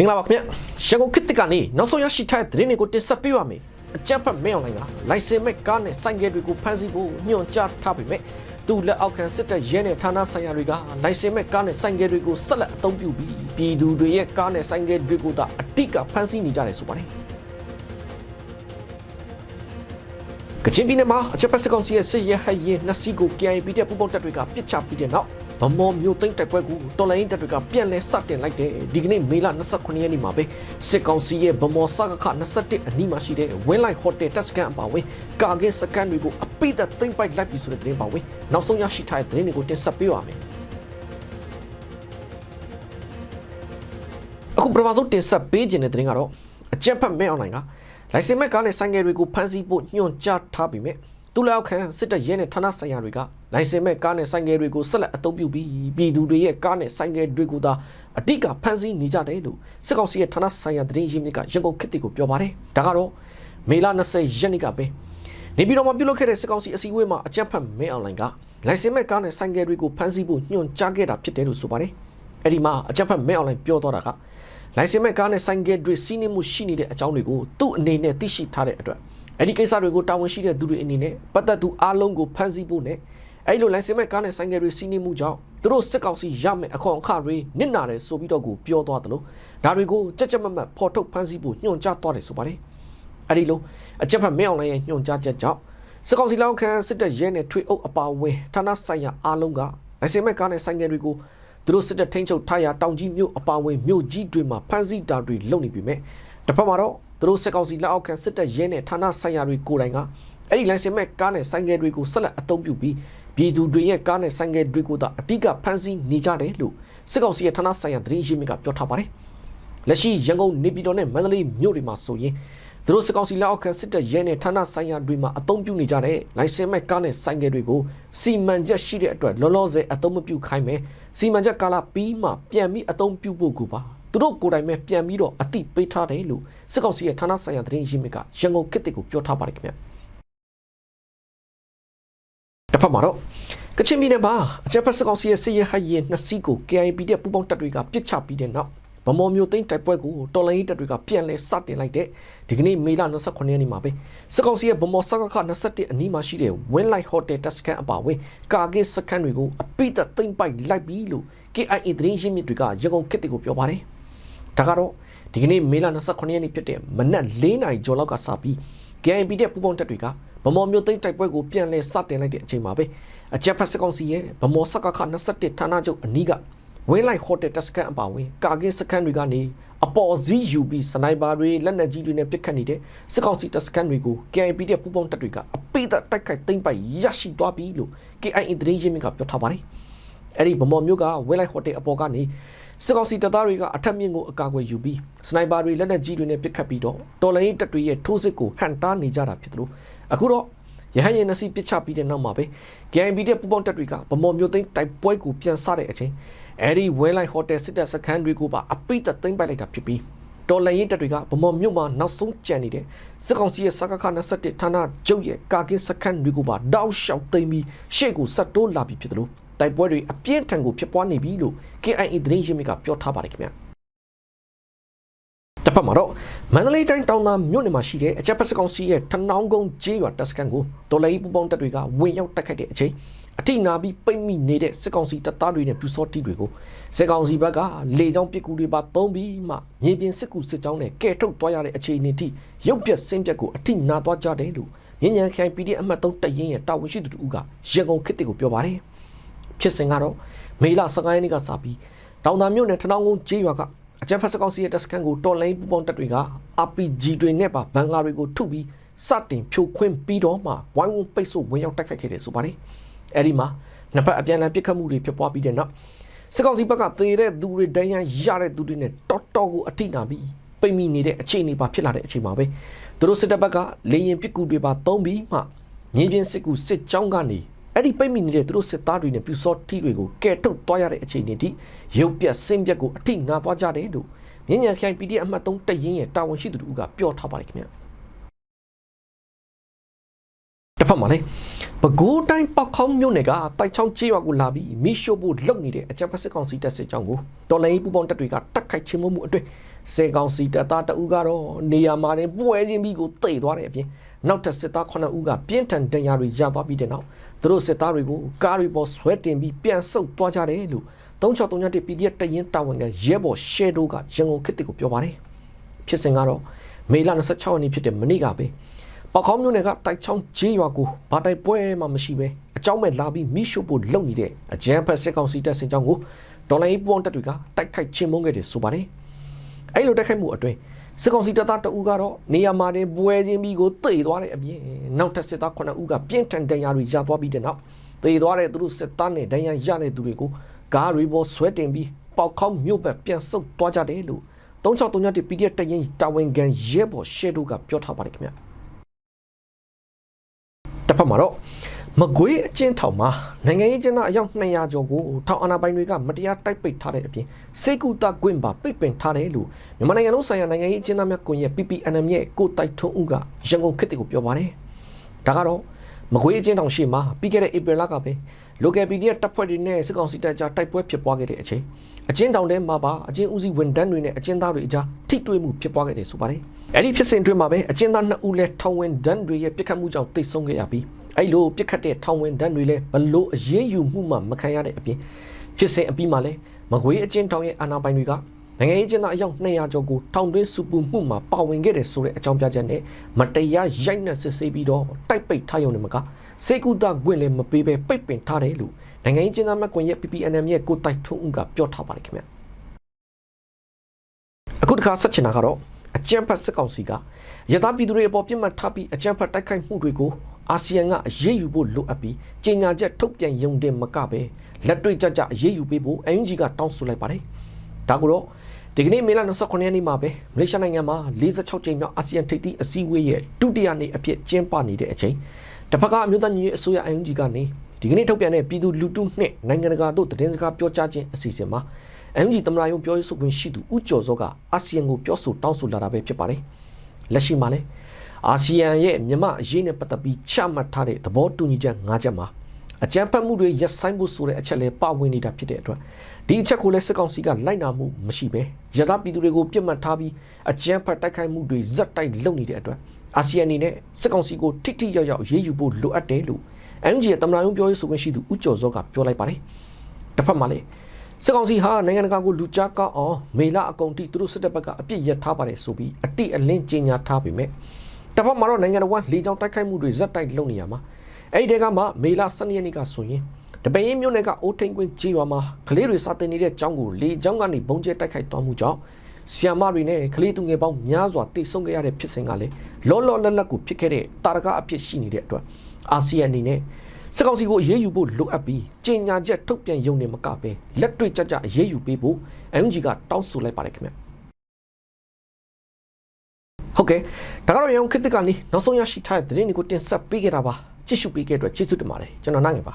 မင်္ဂလာပါခင်ဗျရန်ကုန်ခေတ်တစ်ကနေနောက်ဆုံးရရှိထားတဲ့သတင်းတွေကိုတင်ဆက်ပေးပါမယ်အကြက်ဖက်မဲအွန်လိုင်းကလိုင်စင်မဲ့ကားနဲ့ဆိုင်ကယ်တွေကိုဖမ်းဆီးဖို့ညွှန်ကြားထားပေမဲ့သူ့လက်အောက်ခံစစ်တပ်ရဲနဲ့ဌာနဆိုင်ရာတွေကလိုင်စင်မဲ့ကားနဲ့ဆိုင်ကယ်တွေကိုဆက်လက်အသုံးပြုပြီးပြည်သူတွေရဲ့ကားနဲ့ဆိုင်ကယ်တွေကိုသာအတိတ်ကဖမ်းဆီးနေကြတယ်ဆိုပါတယ်ကချင်ပြည်နယ်မှာအချက်ပတ်စကောင်စီရဲ့စစ်ရဲဟက်ရင်နှစ်စီးကို KIA ပြည်တဲ့ပူပေါင်းတပ်တွေကပစ်ချပြီးတဲ့နောက် ဗမော်မျိုးသိန်းတိုက်ပွဲကိုတော်လိုင်းတပ်တွေကပြန်လဲစတင်လိုက်တယ်ဒီကနေ့မေလ29ရက်နေ့မှာပဲစစ်ကောင်စီရဲ့ဗမော်စကခ21အနီးမှာရှိတဲ့ဝင်းလိုက်ဟိုတယ်တက်စကန်အပါဝင်ကာကင်းစကန်တွေကိုအပိသက်သိမ့်ပိုက်လိုက်ပြီဆိုတဲ့သတင်းပါဝင်နောက်ဆုံးရရှိထားတဲ့သတင်းတွေကိုတင်ဆက်ပေးပါမယ်အခုပထမဆုံးတင်ဆက်ပေးခြင်းတဲ့သတင်းကတော့အကြက်ဖက်မဲအွန်လိုင်းကလိုင်စင်မဲ့ကားနဲ့ဆိုင်ကယ်တွေကိုဖမ်းဆီးဖို့ညွှန်ကြားထားပြီးမြဲ သူလောက်ခံစစ်တပ်ရဲနဲ့ဌာနဆိုင်ရာတွေကလိုင်စင်မဲ့ကားနဲ့ဆိုင်ကယ်တွေကိုဆက်လက်အသုံးပြုပြီးပြည်သူတွေရဲ့ကားနဲ့ဆိုင်ကယ်တွေကိုသာအတိတ်ကဖမ်းဆီးနေကြတယ်လို့စစ်ကောင်စီရဲ့ဌာနဆိုင်ရာသတင်းရင်းမြစ်ကရန်ကုန်ခေတ်တီကိုပြောပါတယ်ဒါကတော့မေလ20ရက်နေ့ကပဲနေပြည်တော်မှာပြုလုပ်ခဲ့တဲ့စစ်ကောင်စီအစည်းအဝေးမှာအကြက်ဖက်မဲအွန်လိုင်းကလိုင်စင်မဲ့ကားနဲ့ဆိုင်ကယ်တွေကိုဖမ်းဆီးဖို့ညွှန်ကြားခဲ့တာဖြစ်တယ်လို့ဆိုပါတယ်အဲ့ဒီမှာအကြက်ဖက်မဲအွန်လိုင်းပြောတော့တာကလိုင်စင်မဲ့ကားနဲ့ဆိုင်ကယ်တွေစီးနှင်းမှုရှိနေတဲ့အကြောင်းတွေကိုသူ့အနေနဲ့သိရှိထားတဲ့အတွက် အဲ့ဒီကိစ္စတွေကိုတာဝန်ရှိတဲ့သူတွေအနေနဲ့ပတ်သက်သူအားလုံးကိုဖမ်းဆီးဖို့နဲ့အဲ့လိုလိုင်စင်မဲ့ကားနဲ့ဆိုင်ကယ်တွေစီးနှင်းမှုကြောင့်သူတို့စစ်ကောင်စီရမယ်အခွန်အခတွေနစ်နာတယ်ဆိုပြီးတော့ကိုပြောသွားတယ်လို့ဒါတွေကိုကြက်ကြက်မတ်မတ်ဖော်ထုတ်ဖမ်းဆီးဖို့ညွှန်ကြားသွားတယ်ဆိုပါတယ်အဲ့ဒီလိုအကြက်ဖက်မဲအွန်လိုင်းရဲ့ညွှန်ကြားချက်ကြောင့်စစ်ကောင်စီလောက်ခံစစ်တပ်ရဲနဲ့ထွေအုပ်အပါအဝင်ဌာနဆိုင်ရာအားလုံးကလိုင်စင်မဲ့ကားနဲ့ဆိုင်ကယ်တွေကိုသူတို့စစ်တပ်ထိန်းချုပ်ထားရာတောင်ကြီးမြို့အပါအဝင်မြို့ကြီးတွေမှာဖမ်းဆီးတာတွေလုပ်နေပြီမဲ့ တစ်ဖက်မှာတော့သူတို့စစ်ကောင်စီလက်အောက်ခံစစ်တပ်ရဲနဲ့ဌာနဆိုင်ရာတွေကိုယ်တိုင်ကအဲ့ဒီလိုင်စင်မဲ့ကားနဲ့ဆိုင်ကယ်တွေကိုဆက်လက်အသုံးပြုပြီးပြည်သူတွေရဲ့ကားနဲ့ဆိုင်ကယ်တွေကိုသာအတိကဖမ်းဆီးနေကြတယ်လို့စစ်ကောင်စီရဲ့ဌာနဆိုင်ရာသတင်းရင်းမြစ်ကပြောထားပါတယ်လက်ရှိရန်ကုန်နေပြည်တော်နဲ့မန္တလေးမြို့တွေမှာဆိုရင်သူတို့စစ်ကောင်စီလက်အောက်ခံစစ်တပ်ရဲနဲ့ဌာနဆိုင်ရာတွေမှာအသုံးပြုနေကြတဲ့လိုင်စင်မဲ့ကားနဲ့ဆိုင်ကယ်တွေကိုစီမံချက်ရှိတဲ့အတွက်လောလောဆယ်အသုံးမပြုခိုင်းမယ်စီမံချက်ကာလပြီးမှပြန်ပြီးအသုံးပြုဖို့ကူပါ သူတို့ကိုယ်တိုင်ပဲပြန်ပြီးတော့အတိပေးထားတယ်လို့စစ်ကောင်စီရဲ့ဌာနဆိုင်ရာသတင်းရင်းမြစ်ကရန်ကုန်ခေတ်တစ်ကိုပြောထားပါတယ်ခင်ဗျတစ်ဖက်မှာတော့ကချင်ပြည်နယ်မှာအချက်ဖက်စစ်ကောင်စီရဲ့စစ်ရေးဟတ်ရင်နှစ်စီးကို KIP တဲ့ပူပေါင်းတပ်တွေကပစ်ချပြီးတဲ့နောက်ဗမော်မျိုးသိန်းတိုက်ပွဲကိုတော်လိုင်းရေးတပ်တွေကပြန်လဲစတင်လိုက်တဲ့ဒီကနေ့မေလ29ရက်နေ့မှာပဲစစ်ကောင်စီရဲ့ဗမော်စကခ21အနီးမှာရှိတဲ့ Winlight Hotel တက်စကန်အပါအဝင်ကာကင်းစကန်တွေကိုအပိတ်သက်သိမ့်ပိုက်လိုက်ပြီလို့ KIA သတင်းရင်းမြစ်တွေကရန်ကုန်ခေတ်တွေကိုပြောပါတယ် ဒါကတော့ဒီကနေ့မေလ29ရက်နေ့ဖြစ်တဲ့မနက်၄နာရီကျော်လောက်ကစပြီး KIP တဲ့ပူပေါင်းတပ်တွေကဗမော်မျိုးသိန်းတိုက်ပွဲကိုပြန်လဲစတင်လိုက်တဲ့အချိန်မှာပဲအကြက်ဖက်စစ်ကောင်စီရဲ့ဗမော်စကခ21ဌာနချုပ်အနီးကဝင်းလိုက်ဟိုတယ်တက်စကန်အပါဝင်ကာကင်းစကန်တွေကနေအပေါ်စီးယူပြီးစနိုက်ပါတွေလက်နက်ကြီးတွေနဲ့ပစ်ခတ်နေတဲ့စစ်ကောင်စီတက်စကန်တွေကို KIP တဲ့ပူပေါင်းတပ်တွေကအပိသက်တိုက်ခိုက်သိမ်းပိုက်ရရှိသွားပြီလို့ KIA သတင်းရင်းမြစ်ကပြောထားပါတယ်အဲ့ဒီဗမော်မျိုးကဝင်းလိုက်ဟိုတယ်အပေါ်ကနေ စစ်ကောင်စီတပ်သားတွေကအထက်မြင့်ကိုအကာအကွယ်ယူပြီးစနိုက်ပါတွေလက်နက်ကြီးတွေနဲ့ပစ်ခတ်ပြီးတော့တော်လိုင်းတပ်တွေရဲ့ထိုးစစ်ကိုဟန်တားနေကြတာဖြစ်တယ်လို့အခုတော့ရဟန်းရင်နစီပစ်ချပြီးတဲ့နောက်မှာပဲ KIB တဲ့ပူပေါင်းတပ်တွေကဗမော်မျိုးသိန်းတိုက်ပွဲကိုပြန်ဆတဲ့အချိန်အဲဒီဝဲလိုက်ဟိုတယ်စစ်တပ်စခန်းတွေကိုပါအပိတ်သိမ်းပိုက်လိုက်တာဖြစ်ပြီး တော်လန်ရင်တပ်တွေကဗမော်မြို့မှာနောက်ဆုံးကြံနေတဲ့စစ်ကောင်စီရဲ့စကခ21ဌာနကျုပ်ရဲ့ကာကင်းစခန်းတွေကိုပါတောက်လျှောက်သိမ်းပြီးရှေ့ကိုဆက်တိုးလာပြီဖြစ်တယ်လို့တိုက်ပွဲတွေအပြင်းထန်ကိုဖြစ်ပွားနေပြီလို့ KIA သတင်းရင်းမြစ်ကပြောထားပါတယ်ခင်ဗျာတစ်ဖက်မှာတော့မန္တလေးတိုင်းတောင်သာမြို့နယ်မှာရှိတဲ့အကြက်ပတ်စကောင်စီရဲ့ထနောင်းကုန်းကျေးရွာတပ်စခန်းကိုတော်လိုင်းပူပေါင်းတပ်တွေကဝင်ရောက်တိုက်ခိုက်တဲ့အချိန် အထိနာပြီးပိတ်မိနေတဲ့စစ်ကောင်စီတပ်သားတွေနဲ့ပြူစောတိတွေကိုစစ်ကောင်စီဘက်ကလေကြောင်းပစ်ကူတွေပါသုံးပြီးမှမြေပြင်စစ်ကူစစ်ကြောင်းနဲ့ကဲထုတ်သွားရတဲ့အခြေအနေထိရုပ်ပြက်ဆင်းပြက်ကိုအထိနာသွားကြတယ်လို့မြင်းညံခိုင် PDF အမှတ်3တပ်ရင်းရဲ့တာဝန်ရှိသူတို့ကရန်ကုန်ခေတ်တွေကိုပြောပါတယ်ဖြစ်စဉ်ကတော့မေလ15ရက်နေ့ကစပြီးတောင်သာမြို့နယ်ထနောင်းကုန်းကျေးရွာကအကြံဖက်စကောင်စီရဲ့တပ်စခန်းကိုတော်လိုင်းပူပေါင်းတပ်တွေက RPG တွေနဲ့ပါဘန်ကာတွေကိုထုပြီးစတင်ဖြိုခွင်းပြီးတော့မှဝိုင်းဝန်းပိတ်ဆို့ဝင်ရောက်တိုက်ခိုက်ခဲ့တယ်ဆိုပါတယ်။ အဲဒီမှာနှစ်ဖက်အပြန်အလှန်ပစ်ခတ်မှုတွေဖြစ်ပွားပြီးတဲ့နောက်စစ်ကောင်စီဘက်ကသေတဲ့သူတွေဒဏ်ရာရတဲ့သူတွေနဲ့တော်တော်ကိုအထိနာပြီးပိတ်မိနေတဲ့အခြေအနေပါဖြစ်လာတဲ့အချိန်မှာပဲသူတို့စစ်တပ်ဘက်ကလေရင်ပစ်ကူတွေပါသုံးပြီးမှမြေပြင်စစ်ကူစစ်ကြောင်းကနေအဲ့ဒီပိတ်မိနေတဲ့သူတို့စစ်သားတွေနဲ့ပြူစောတိတွေကိုကဲထုတ်သွားရတဲ့အခြေအနေထိရုပ်ပြက်ဆင်းပြက်ကိုအထိနာသွားကြတယ်လို့မြင်းညံခိုင် PDF အမှတ်3တရင်ရဲ့တာဝန်ရှိသူတို့ကပြောထားပါတယ်ခင်ဗျာ တစ်ဖက်မှာလေပဲခူးတိုင်းပောက်ခေါင်းမြို့နယ်ကတိုက်ချောင်းကျေးရွာကိုလာပြီးမိရှို့ဖို့လုပ်နေတဲ့အကြမ်းဖက်စစ်ကောင်စီတပ်စစ်ကြောင်းကိုတော်လိုင်းပူပေါင်းတပ်တွေကတက်ခိုက်ချင်းမှုအတွေ့စေကောင်စီတပ်သားတအူးကတော့နေရာမှာတင်ပွဲချင်းပြီးကိုတိတ်သွားတဲ့အပြင်နောက်ထပ်စစ်သား9ဦးကပြင်းထန်ဒဏ်ရာတွေရသွားပြီးတဲ့နောက်သူတို့စစ်သားတွေကိုကားတွေပေါ်ဆွဲတင်ပြီးပြန်ဆုတ်သွားကြတယ်လို့3631 PDF တရင်တာဝန်ခံရဲဘော်ရှယ်ဒိုကရန်ကုန်ခေတ်ကိုပြောပါတယ်ဖြစ်စဉ်ကတော့မေလ26ရက်နေ့ဖြစ်တဲ့မနေ့ကပဲ ပေါခေါင်းမြို့နယ်ကတိုက်ချောင်းဂျေးရွာကိုဘာတိုက်ပွဲမှမရှိပဲအကြောင်းမဲ့လာပြီးမိရှုဖို့လုပ်နေတဲ့အကြမ်းဖက်စစ်ကောင်စီတပ်စင်ကြောင်းကိုဒေါ်လာရေးပွန်တပ်တွေကတိုက်ခိုက်ချင်းမုန်းခဲ့တယ်ဆိုပါတယ်အဲ့လိုတိုက်ခိုက်မှုအတွင်းစစ်ကောင်စီတပ်သားတအူးကတော့နေရာမှာတင်ပွဲချင်းပြီးကိုတိတ်သွားတဲ့အပြင်နောက်ထပ်စစ်သား9ဦးကပြင်းထန်ဒဏ်ရာတွေရသွားပြီးတဲ့နောက်တေသွားတဲ့သူတို့စစ်သားနဲ့ဒဏ်ရာရတဲ့သူတွေကိုကားတွေပေါ်ဆွဲတင်ပြီးပေါက်ခေါင်းမြို့ဘက်ပြန်ဆုတ်သွားကြတယ်လို့3631 PDF တရင်တာဝန်ခံရဲဘော်ရှယ်ဒိုကပြောထားပါတယ်ခင်ဗျတစ်ဖက် မှာတော့မကွေးအကျဉ်းထောင်မှာနိုင်ငံရေးကျင်းသားအယောက်200ကျော်ကိုထောင်အာဏာပိုင်တွေကမတရားတိုက်ပိတ်ထားတဲ့အပြင်စေကူတာကွင်းပါပိတ်ပင်ထားတယ်လို့မြန်မာနိုင်ငံလုံးဆိုင်ရာနိုင်ငံရေးကျင်းသားများကွန်ရက် PPNM ရဲ့ကိုတိုက်ထွန်းဦးကရန်ကုန်ခေတ်ကိုပြောပါတယ်ဒါကတော့မကွေးအကျဉ်းထောင်ရှိမှာပြီးခဲ့တဲ့ဧပြီလကပဲ local PDF တပ်ဖွဲ့တွေနဲ့စစ်ကောင်စီတပ်ကြားတိုက်ပွဲဖြစ်ပွားခဲ့တဲ့အချိန်အကျဉ်းထောင်ထဲမှာပါအကျဉ်းဦးစီးဝန်ထမ်းတွေနဲ့အကျဉ်းသားတွေအကြားထိတွေ့မှုဖြစ်ပွားခဲ့တယ်ဆိုပါတယ်အဲ့ဒီဖြစ်စဉ်အတွင်းမှာပဲအကျဉ်းသား2ဦးလဲထောင်ဝင်ဒန်းတွေရဲ့ပြစ်ခတ်မှုကြောင့်တိတ်ဆုံးခဲ့ရပြီး အဲ့လိုပြစ်ခတ်တဲ့ထောင်ဝင်ဒန်းတွေလဲဘလို့အရေးယူမှုမှမခံရတဲ့အပြင်ဖြစ်စဉ်အပြီးမှာလဲမကွေးအကျဉ်းထောင်ရဲ့အာဏာပိုင်တွေကနိုင်ငံရေးကျင်းသားအယောက်200ကျော်ကိုထောင်တွင်းစုပူမှုမှာပါဝင်ခဲ့တယ်ဆိုတဲ့အကြောင်းပြချက်နဲ့မတရားရိုက်နှက်စစ်ဆေးပြီးတော့တိုက်ပိတ်ထားရုံနဲ့မကစေကူတာကွင့်လည်းမပေးဘဲပိတ်ပင်ထားတယ်လို့နိုင်ငံရေးကျင်းသားမကွန်ရဲ့ PPNM ရဲ့ကိုတိုက်ထုံးဦးကပြောထားပါတယ်ခင်ဗျအခုတခါဆက်ချင်တာကတော့အကြံဖတ်စစ်ကောင်စီကရသပြည်သူတွေအပေါ်ပြစ်မှတ်ထားပြီးအကြံဖတ်တိုက်ခိုက်မှုတွေကို အာဆီယံကအရေးယူဖို့လိုအပ်ပြီးကြေညာချက်ထုတ်ပြန်ရုံတင်မကပဲလက်တွေ့ကြကြအရေးယူပေးဖို့ UNG ကတောင်းဆိုလိုက်ပါတယ်ဒါကိုတော့ဒီကနေ့မေလ29ရက်နေ့မှာပဲမလေးရှားနိုင်ငံမှာ46ကြိမ်မြောက်အာဆီယံထိပ်သီးအစည်းအဝေးရဲ့ဒုတိယနေ့အဖြစ်ကျင်းပနေတဲ့အချိန်တစ်ဖက်ကအမျိုးသားညီညွတ်ရေးအစိုးရ UNG ကနေဒီကနေ့ထုတ်ပြန်တဲ့ပြည်သူလူထုနဲ့နိုင်ငံတကာတို့သတင်းစကားပြောကြားခြင်းအစီအစဉ်မှာ UNG သမ္မတရုံးပြောရေးဆိုခွင့်ရှိသူဦးကျော်စောကအာဆီယံကိုပြောဆိုတောင်းဆိုလာတာပဲဖြစ်ပါတယ်လက်ရှိမှာလည်း အာဆီယံရဲ့မြန်မာအရေးနဲ့ပတ်သက်ပြီးချမှတ်ထားတဲ့သဘောတူညီချက်၅ချက်မှာအကြမ်းဖက်မှုတွေရပ်ဆိုင်းဖို့ဆိုတဲ့အချက်လဲပါဝင်နေတာဖြစ်တဲ့အတွက်ဒီအချက်ကိုလည်းစစ်ကောင်စီကလိုက်နာမှုမရှိပဲရသပြည်သူတွေကိုပြစ်မှတ်ထားပြီးအကြမ်းဖက်တိုက်ခိုက်မှုတွေဇက်တိုက်လုပ်နေတဲ့အတွက်အာဆီယံအနေနဲ့စစ်ကောင်စီကိုထိထိရောက်ရောက်ရေးယူဖို့လိုအပ်တယ်လို့ MG ရဲ့တမန်တော်ပြောရေးဆိုခွင့်ရှိသူဦးကျော်စောကပြောလိုက်ပါတယ်တစ်ဖက်မှာလည်းစစ်ကောင်စီဟာနိုင်ငံတကာကိုလူကြားကောက်အောင်မေလအကုန်ထိသူတို့စစ်တပ်ဘက်ကအပြစ်ရထားပါတယ်ဆိုပြီးအတိအလင်းကြေညာထားပေမဲ့ တစ်ဖက်မှာတော့နိုင်ငံတော်ကလေကြောင်းတိုက်ခိုက်မှုတွေဇက်တိုက်လုပ်နေရမှာအဲ့ဒီတဲကမှမေလ12ရက်နေ့ကဆိုရင်တပင်းမြို့နယ်ကအိုးထိန်ကွင်းကြီးရွာမှာကလေးတွေစာတင်နေတဲ့ကျောင်းကိုလေကျောင်းကနေဘုံကျဲတိုက်ခိုက်သွားမှုကြောင့်ဆီယမတွေနဲ့ကလေးသူငယ်ပေါင်းများစွာတိတ်ဆုံးခဲ့ရတဲ့ဖြစ်စဉ်ကလည်းလောလောလတ်လတ်ကိုဖြစ်ခဲ့တဲ့တာရကအဖြစ်ရှိနေတဲ့အတွက်အာဆီယံအနေနဲ့စစ်ကောင်စီကိုအရေးယူဖို့လိုအပ်ပြီးကြေညာချက်ထုတ်ပြန်ရုံနဲ့မကပဲလက်တွေ့ကြကြအရေးယူပေးဖို့ MG ကတောင်းဆိုလိုက်ပါတယ်ခင်ဗျ ဟုတ်ကဲ့ဒါကတော့ရုံခစ်တစ်ကနေနောက်ဆုံးရရှိထားတဲ့သတင်းတွေကိုတင်ဆက်ပေးခဲ့တာပါကြည့်ရှုပေးခဲ့တဲ့အတွက်ကျေးဇူးတင်ပါတယ်ကျွန်တော်နိုင်ငယ်ပါ